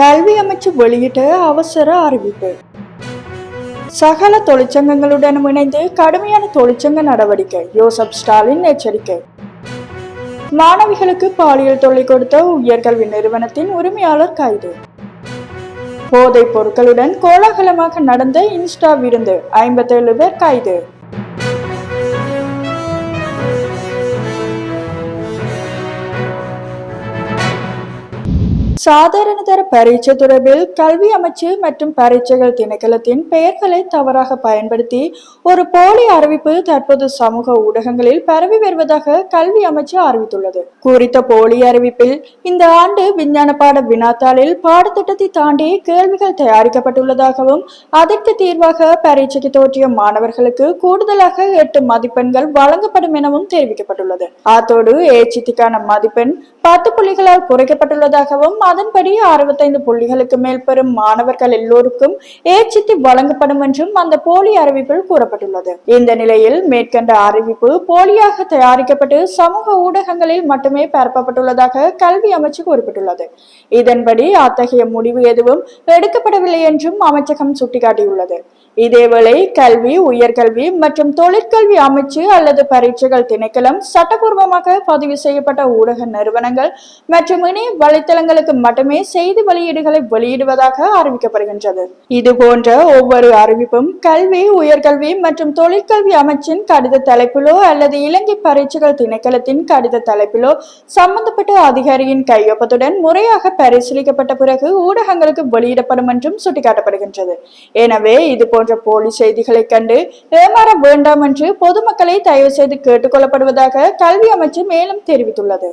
கல்வி அமைச்சு வெளியிட்ட அவசர அறிவிப்பு. சகல தொழிற்சங்கங்களுடன் இணைந்து கடுமையான தொழிற்சங்க நடவடிக்கை. யோசப் ஸ்டாலின் எச்சரிக்கை. மாணவிகளுக்கு பாலியல் தொல்லை கொடுத்த உயர்கல்வி நிறுவனத்தின் உரிமையாளர் கைது. போதைப் பொருட்களுடன் கோலாகலமாக நடந்த இன்ஸ்டா விருந்து ஐம்பத்தேழு பேர் கைது. சாதாரணதர பரீட்சை தொடர்பில் கல்வி அமைச்சு மற்றும் பரீட்சைகள் திணைக்களத்தின் பெயர்களை தவறாக பயன்படுத்தி ஒரு போலி அறிவிப்பு தற்போது சமூக ஊடகங்களில் பரவி வருவதாக கல்வி அமைச்சு அறிவித்துள்ளது. குறித்த போலி அறிவிப்பில் இந்த ஆண்டு விஞ்ஞான பாட வினாத்தாளில் பாடத்திட்டத்தை தாண்டி கேள்விகள் தயாரிக்கப்பட்டுள்ளதாகவும் அதற்கு தீர்வாக பரீட்சைக்கு தோற்றிய மாணவர்களுக்கு கூடுதலாக எட்டு மதிப்பெண்கள் வழங்கப்படும் எனவும் தெரிவிக்கப்பட்டுள்ளது. அத்தோடு ஏச்சித்திக்கான மதிப்பெண் பத்து புள்ளிகளால் குறைக்கப்பட்டுள்ளதாகவும் அதன்படி அறுபத்தைந்து புள்ளிகளுக்கு மேல் பெறும் மாணவர்கள் எல்லோருக்கும் ஏச்சித்தி வழங்கப்படும் என்றும் அந்த போலி அறிவிப்பில் கூறப்பட்டுள்ளது. இந்த நிலையில் மேற்கண்ட அறிவிப்பு போலியாக தயாரிக்கப்பட்டு சமூக ஊடகங்களில் மட்டுமே பரப்பப்பட்டுள்ளதாக கல்வி அமைச்சு குறிப்பிட்டுள்ளது. இதன்படி அத்தகைய முடிவு எதுவும் எடுக்கப்படவில்லை என்றும் அமைச்சகம் சுட்டிக்காட்டியுள்ளது. இதேவேளை கல்வி உயர்கல்வி மற்றும் தொழிற்கல்வி அமைச்சு அல்லது பரீட்சைகள் திணைக்களம் சட்டபூர்வமாக பதிவு செய்யப்பட்ட ஊடக நிறுவனங்கள் மற்றும் இணைய வலைத்தளங்களுக்கு மட்டுமே செய்தி வெளியீடுகளை வெளியிடுவதாக அறிவிக்கப்படுகின்றது. இது போன்ற ஒவ்வொரு அறிவிப்பும் கல்வி உயர்கல்வி மற்றும் தொழிற்கல்வி அமைச்சின் கடித தலைப்பிலோ அல்லது இலங்கை பரீட்சைகள் திணைக்களத்தின் கடித தலைப்பிலோ சம்பந்தப்பட்ட அதிகாரியின் கையொப்பத்துடன் முறையாக பரிசீலிக்கப்பட்ட பிறகு ஊடகங்களுக்கு வெளியிடப்படும் என்றும் சுட்டிக்காட்டப்படுகின்றது. எனவே இது போன்ற போலி செய்திகளை கண்டு ஏமாற வேண்டாம் என்று பொதுமக்களை தயவு செய்து கேட்டுக்கொள்ளப்படுவதாக கல்வி அமைச்சு மேலும் தெரிவித்துள்ளது.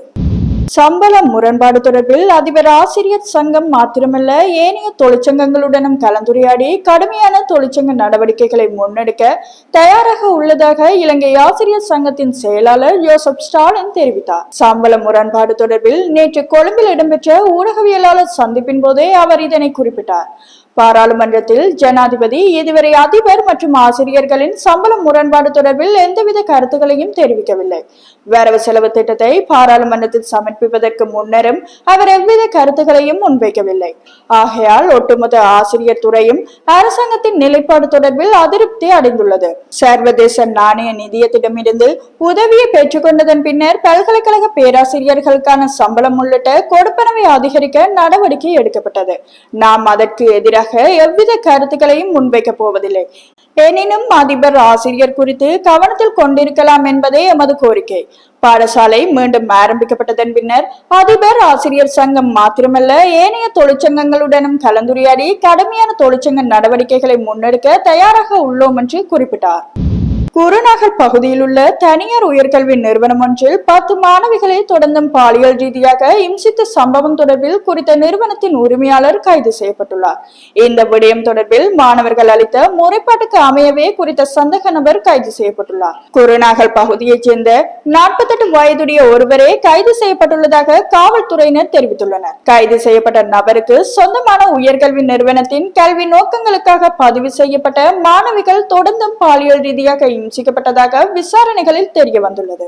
சம்பள முரண்பாடு தொடர்பில் அதிபர் ஆசிரியர் சங்கம் மாத்திரமல்ல ஏனைய தொழிற்சங்கங்களுடனும் கலந்துரையாடி கடுமையான தொழிற்சங்க நடவடிக்கைகளை முன்னெடுக்க தயாராக உள்ளதாக இலங்கை ஆசிரியர் சங்கத்தின் செயலாளர் யோசப் ஸ்டாலின் தெரிவித்தார். சம்பள முரண்பாடு தொடர்பில் நேற்று கொழும்பில் இடம்பெற்ற ஊடகவியலாளர் சந்திப்பின் போதே அவர் இதனை குறிப்பிட்டார். பாராளுமன்றத்தில் ஜனாதிபதி இதுவரை அதிபர் மற்றும் ஆசிரியர்களின் சம்பளம் முரண்பாடு தொடர்பில் எந்தவித கருத்துக்களையும் தெரிவிக்கவில்லை. வரவு செலவு திட்டத்தை பாராளுமன்றத்தில் சமர்ப்பிப்பதற்கு முன்னரும் அவர் எவ்வித கருத்துக்களையும் முன்வைக்கவில்லை. ஆகையால் ஒட்டுமொத்த ஆசிரியர் துறையும் அரசாங்கத்தின் நிலைப்பாடு தொடர்பில் அதிருப்தி அடைந்துள்ளது. சர்வதேச நாணய நிதியத்திடமிருந்து உதவியை பெற்றுக்கொண்டதன் பின்னர் பல்கலைக்கழக பேராசிரியர்களுக்கான சம்பளம் உள்ளிட்ட கொடுப்பனவை அதிகரிக்க நடவடிக்கை எடுக்கப்பட்டது. நாம் அதற்கு எதிராக எவ்வித கருத்துக்களையும் முன்வைக்கப் போவதில்லை. எனினும் அதிபர் ஆசிரியர் குறித்து கவனத்தில் கொண்டிருக்கலாம் என்பதே எமது கோரிக்கை. பாடசாலை மீண்டும் ஆரம்பிக்கப்பட்டதன் பின்னர் அதிபர் ஆசிரியர் சங்கம் மாத்திரமல்ல ஏனைய தொழிற்சங்கங்களுடனும் கலந்துரையாடி கடுமையான தொழிற்சங்க நடவடிக்கைகளை முன்னெடுக்க தயாராக உள்ளோம் என்று குறிப்பிட்டார். குருநகர் பகுதியில் உள்ள தனியார் உயர்கல்வி நிறுவனம் ஒன்றில் பத்து மாணவிகளை தொடர்ந்தும் பாலியல் ரீதியாக இம்சித்த சம்பவம் தொடர்பில் குறித்த நிறுவனத்தின் உரிமையாளர் கைது செய்யப்பட்டுள்ளார். இந்த விடயம் தொடர்பில் மாணவர்கள் அளித்த முறைப்பாட்டுக்கு அமையவே குறித்த சந்தக நபர் கைது செய்யப்பட்டுள்ளார். குருநாகல் பகுதியைச் சேர்ந்த நாற்பத்தெட்டு வயதுடைய ஒருவரே கைது செய்யப்பட்டுள்ளதாக காவல்துறையினர் தெரிவித்துள்ளனர். கைது செய்யப்பட்ட நபருக்கு சொந்தமான உயர்கல்வி நிறுவனத்தின் கல்வி நோக்கங்களுக்காக பதிவு செய்யப்பட்ட மாணவிகள் தொடர்ந்தும் பாலியல் ரீதியாக விமர்சிக்கப்பட்டதாக விசாரணைகளில் தெரிய வந்துள்ளது.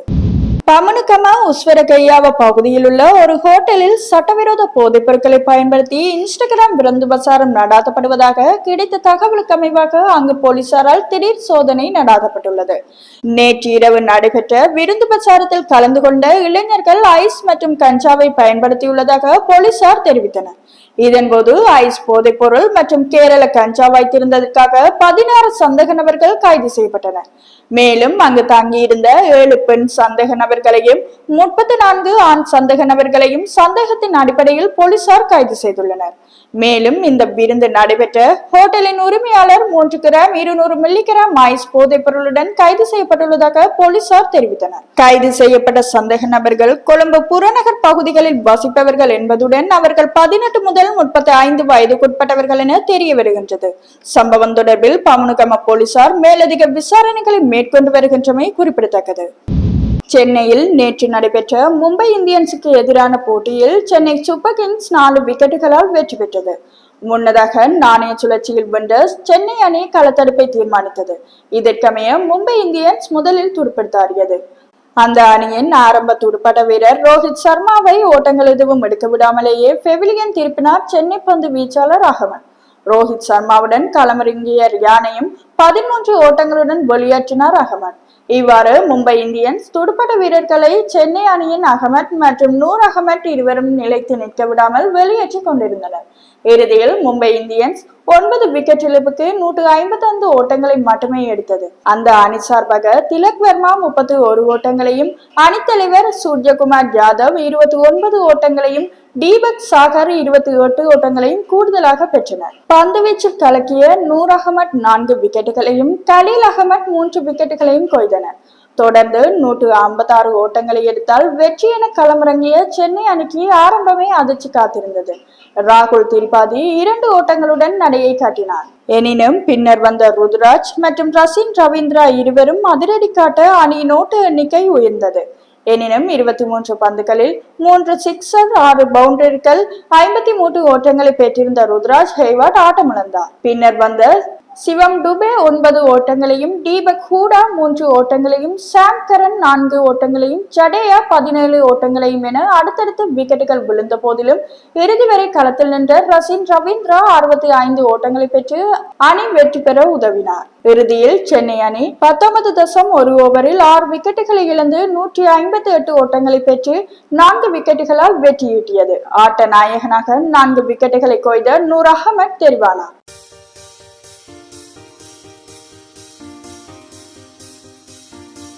பமனுக்கம உஸ்வரகையாவ பகுதியில் உள்ள ஒரு ஹோட்டலில் சட்டவிரோத போதைப் பொருட்களை பயன்படுத்தி இன்ஸ்டாகிராம் விருந்து பிரசாரம் நடாத்தப்படுவதாக கிடைத்த தகவலுக்கு அமைவாக அங்கு போலீசாரால் திடீர் சோதனை நடாத்தப்பட்டுள்ளது. நேற்று இரவு நடைபெற்ற விருந்து பிரச்சாரத்தில் கலந்து கொண்ட இளைஞர்கள் ஐஸ் மற்றும் கஞ்சாவை பயன்படுத்தியுள்ளதாக போலீசார் தெரிவித்தனர். இதன்போது ஐஸ் போதைப் பொருள் மற்றும் கேரள கஞ்சா வைத்திருந்ததற்காக பதினாறு சந்தேக நபர்கள் கைது செய்யப்பட்டனர். மேலும் அங்கு தங்கியிருந்த ஏழு பெண் சந்தேக நபர்களையும் முப்பத்தி நான்கு ஆண் சந்தேக நபர்களையும் சந்தேகத்தின் அடிப்படையில் போலீசார் கைது செய்துள்ளனர். மேலும் இந்த விருந்து நடைபெற்ற ஹோட்டலின் உரிமையாளர் மூன்று கிராம் இருநூறு மில்லிகிராம் ஐஸ் போதைப் பொருளுடன் கைது செய்யப்பட்டுள்ளதாக போலீசார் தெரிவித்தனர். கைது செய்யப்பட்ட சந்தேக நபர்கள் கொழும்பு புறநகர் பகுதிகளில் வசிப்பவர்கள் என்பதுடன் அவர்கள் பதினெட்டு முதல் முப்பத்தி ஐந்து வயதுக்குட்பட்டவர்கள் என தெரிய வருகின்றது சம்பவம் தொடர்பில் பமுனுகம போலீசார் மேலதிக விசாரணைகளை மேற்கொண்டு வருகின்றமை குறிப்பிடத்தக்கது. சென்னையில் நேற்று நடைபெற்ற மும்பை இந்தியன்ஸுக்கு எதிரான போட்டியில் சென்னை சூப்பர் கிங்ஸ் நாலு விக்கெட்டுகளால் வெற்றி பெற்றது. முன்னதாக நாணய சுழற்சியில் வென்ற சென்னை அணி களத்தடுப்பை தீர்மானித்தது. இதற்கமைய மும்பை இந்தியன்ஸ் முதலில் துடுப்படுத்தாடியது. அந்த அணியின் ஆரம்ப துடுப்பாட்ட வீரர் ரோஹித் சர்மாவை ஓட்டங்கள் எதுவும் எடுக்க விடாமலேயே பெவிலியன் திருப்பினார் சென்னை பந்து வீச்சாளர் அகமன் ரோஹித் சர்மாவுடன் களமிறங்கிய ரியானையும் பதிமூன்று ஓட்டங்களுடன் வெளியேற்றினார் அகமட் இவ்வாறு மும்பை இந்தியன்ஸ் துடுப்பாட்ட வீரர்களை சென்னை அணியின் அகமத் மற்றும் நூர் அகமத் இருவரும் நிலைத்து நிற்க விடாமல் வெளியேற்றிக் கொண்டிருந்தனர். இறுதியில் மும்பை இந்தியன்ஸ் ஒன்பது விக்கெட் இழப்புக்கு நூற்று ஐம்பத்தைந்து ஓட்டங்களை மட்டுமே எடுத்தது. அந்த அணி சார்பாக திலக் வர்மா முப்பத்தி ஒரு ஓட்டங்களையும் அணித்தலைவர் சூர்யகுமார் யாதவ் இருபத்தி ஒன்பது ஓட்டங்களையும் தீபக் சாகர் இருபத்தி எட்டு ஓட்டங்களையும் கூடுதலாக பெற்றனர். பந்துவீச்சில் கலக்கிய நூர் அகமட் நான்கு விக்கெட்டுகளையும் கலீல் அகமட் மூன்று விக்கெட்டுகளையும் கொய்தனர். தொடர்ந்து நூற்று ஐம்பத்தாறு ஓட்டங்களை எடுத்தால் வெற்றி என களமிறங்கிய சென்னை அணிக்கு ஆரம்பமே அதிர்ச்சி காத்திருந்தது. ராகுல் திரிபாதி இரண்டு ஓட்டங்களுடன் நடையை காட்டினார். எனினும் பின்னர் வந்த ருத்ராஜ் மற்றும் ரசின் ரவீந்திரா இருவரும் அதிரடி காட்ட அணியின் ஓட்டு எண்ணிக்கை உயர்ந்தது. எனினும் இருபத்தி மூன்று பந்துகளில் மூன்று சிக்ஸர் ஆறு பவுண்டரிகள் ஐம்பத்தி மூன்று ஓட்டங்களை பெற்றிருந்த ருத்ராஜ் ஹெய்வாட் ஆட்டமிழந்தார். பின்னர் வந்த சிவம் டுபே ஒன்பது ஓட்டங்களையும் தீபக் ஹூடா மூன்று ஓட்டங்களையும் சாம் கரன் நான்கு ஓட்டங்களையும் ஜடேயா பதினேழு ஓட்டங்களையும் என அடுத்தடுத்து விக்கெட்டுகள் விழுந்த போதிலும் இறுதி வரை களத்தில் நின்ற ரசின் ரவீந்திரா அறுபத்தி ஐந்து ஓட்டங்களை பெற்று அணி வெற்றி பெற உதவினார். இறுதியில் சென்னை அணி பத்தொன்பது தசம் ஒரு ஓவரில் ஆறு விக்கெட்டுகளை இழந்து நூற்றி ஐம்பத்தி எட்டு ஓட்டங்களை பெற்று நான்கு விக்கெட்டுகளால் வெற்றியீட்டியது. ஆட்ட நாயகனாக நான்கு விக்கெட்டுகளை கொய்த நூர் அகமட் தெரிவானார்